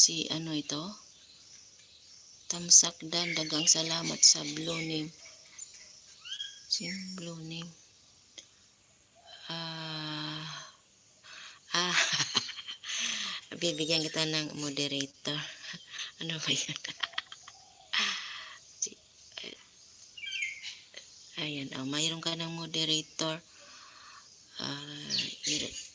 si ano ito? Tamsakdan, dagang salamat sa blue name. Sino blue name? Ah, ah, bibigyan kita ng moderator. Ano ba yun? Si- Ayan, oh, mayroon ka ng moderator. Ah, i-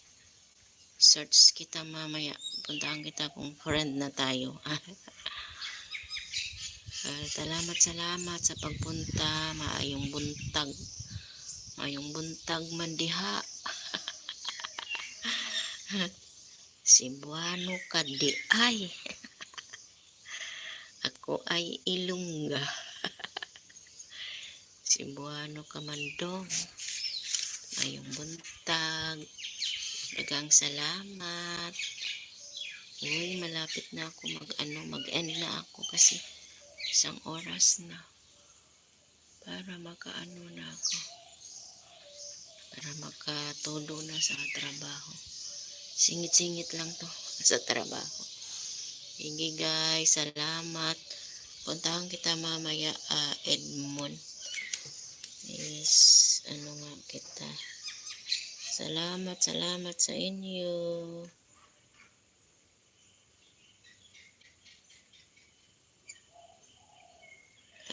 search kita mamaya. Puntahan kita kung friend na tayo. Ah, salamat, salamat sa pagpunta. Maayong buntag. Maayong buntag mandiha. Cebuano ka di ay. Ako ay ilungga. Cebuano ka mandong. Mayong buntag. Dagang salamat. Uy, malapit na ako mag ano, mag-end na ako kasi isang oras na. Para makaano na ako. Para makatodo na sa trabaho. Singit-singit lang to sa trabaho. Sige guys, salamat. Puntahan kita mamaya, ah, Edmond. Is, ano nga kita. Salamat, salamat sa inyo.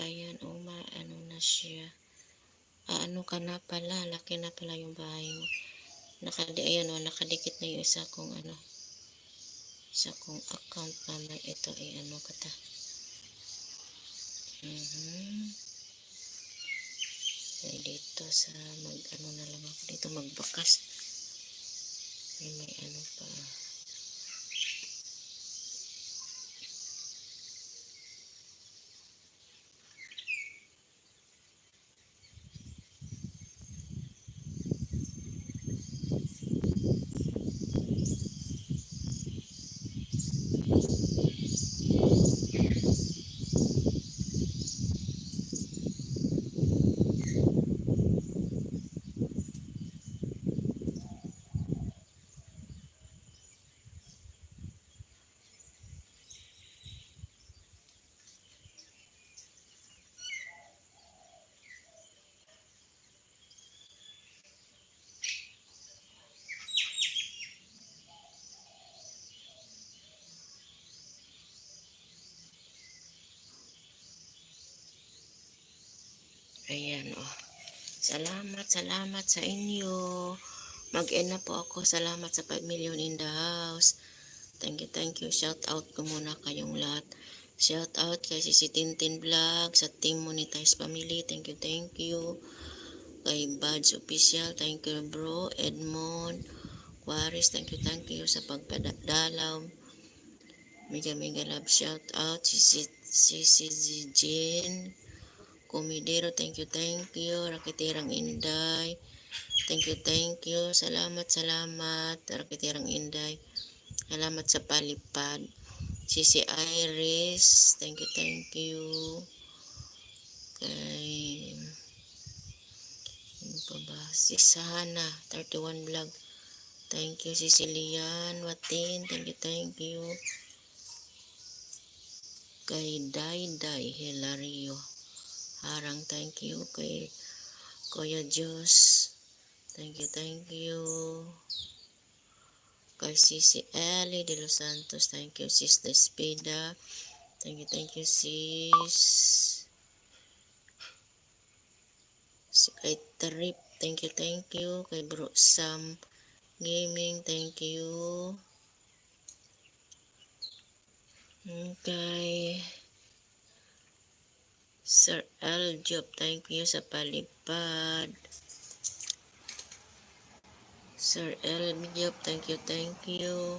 Ayan, uma, ano na siya. Ah, ano ka na pala, laki na pala yung bahay mo. Nakadi, ayan o, nakadikit na yung isa kong ano, isa kong account naman. Ito ay ano ka ta. Mhm. Ay, dito sa mag, ano na lang ako dito, magbakas. Ay, may ano pa. Ayan, oh. Salamat, salamat sa inyo. Mag-end na po ako. Salamat sa 5 million in the house. Thank you, thank you. Shout out ko muna kayong lahat. Shout out kay si Tintin Vlog, sa Team Monetize Family. Thank you, thank you. Kay Buds Official, thank you bro. Edmond, Quaris, thank you, thank you sa pagpadalaw. Mega mega love shout out. Si si, si, si Jean. Kumidero, thank you, thank you. Rakitirang Inday, thank you, thank you. Salamat, salamat. Rakitirang Inday. Salamat sa palipad. Sisi Iris, thank you, thank you. Kay, ano pa ba? Si Sana, 31 vlog. Thank you, Sicilian, Watin, thank you, thank you. Kay Day Day Hilario. Harang thank you kay Kuya Diyos. Thank you, thank you. Kay Sisi Ellie de Los Santos. Thank you, Sis Despida. Thank you, thank you, Sis. Si kay Trip. Thank you, thank you. Kay Bro Sam Gaming. Thank you. Okay. Sir L. Job, thank you sa palipad. Sir L. Job, thank you, thank you.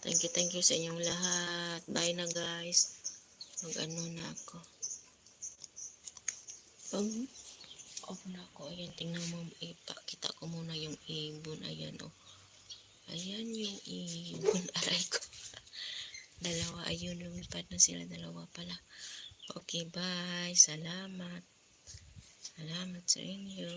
Thank you, thank you sa inyong lahat. Bye na guys. Mag-ano na ako. Pag off na ako, ayan, tingnan mo, ipakita ko muna yung ibon. Ayan, oh. Ayan yung ibon. Aray ko. Dalawa. Ayun, lumipad na sila. Dalawa pala. Okay, bye. Salamat. Salamat sa inyo.